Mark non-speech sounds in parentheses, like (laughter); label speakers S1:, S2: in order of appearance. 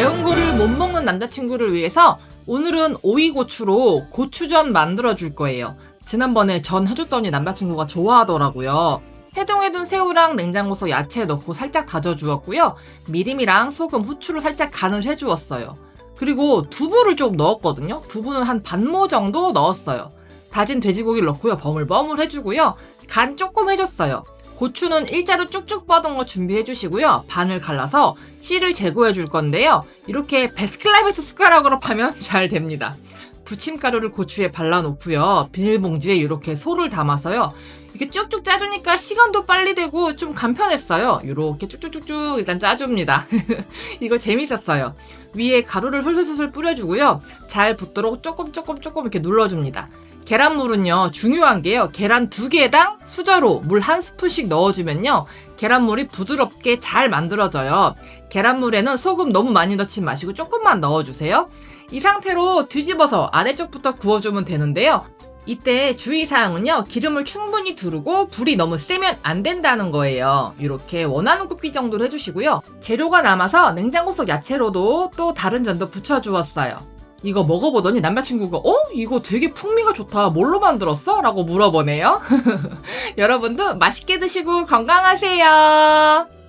S1: 매운 거를 못 먹는 남자친구를 위해서 오늘은 오이고추로 고추전 만들어 줄 거예요. 지난번에 전 해줬더니 남자친구가 좋아하더라고요. 해동해둔 새우랑 냉장고서 야채 넣고 살짝 다져주었고요. 미림이랑 소금, 후추로 살짝 간을 해주었어요. 그리고 두부를 좀 넣었거든요. 두부는 한 반모 정도 넣었어요. 다진 돼지고기를 넣고요. 버물버물 해주고요. 간 조금 해줬어요. 고추는 일자로 쭉쭉 뻗은 거 준비해 주시고요. 반을 갈라서 씨를 제거해 줄 건데요. 이렇게 베스킨라빈스 숟가락으로 파면 (laughs) 잘 됩니다. 부침가루를 고추에 발라놓고요. 비닐봉지에 이렇게 소를 담아서요. 이렇게 쭉쭉 짜주니까 시간도 빨리 되고 좀 간편했어요. 이렇게 쭉쭉쭉쭉 일단 짜줍니다. (laughs) 이거 재밌었어요. 위에 가루를 솔솔솔 뿌려주고요. 잘 붙도록 조금 조금 조금 이렇게 눌러줍니다. 계란물은요 중요한 게요. 계란 두 개당 수저로 물 한 스푼씩 넣어주면요. 계란물이 부드럽게 잘 만들어져요. 계란물에는 소금 너무 많이 넣지 마시고 조금만 넣어주세요. 이 상태로 뒤집어서 아래쪽부터 구워주면 되는데요. 이때 주의사항은요. 기름을 충분히 두르고 불이 너무 세면 안 된다는 거예요. 이렇게 원하는 굽기 정도로 해주시고요. 재료가 남아서 냉장고 속 야채로도 또 다른 전도 부쳐주었어요 이거 먹어보더니 남자친구가 어? 이거 되게 풍미가 좋다. 뭘로 만들었어? 라고 물어보네요. (laughs) 여러분도 맛있게 드시고 건강하세요.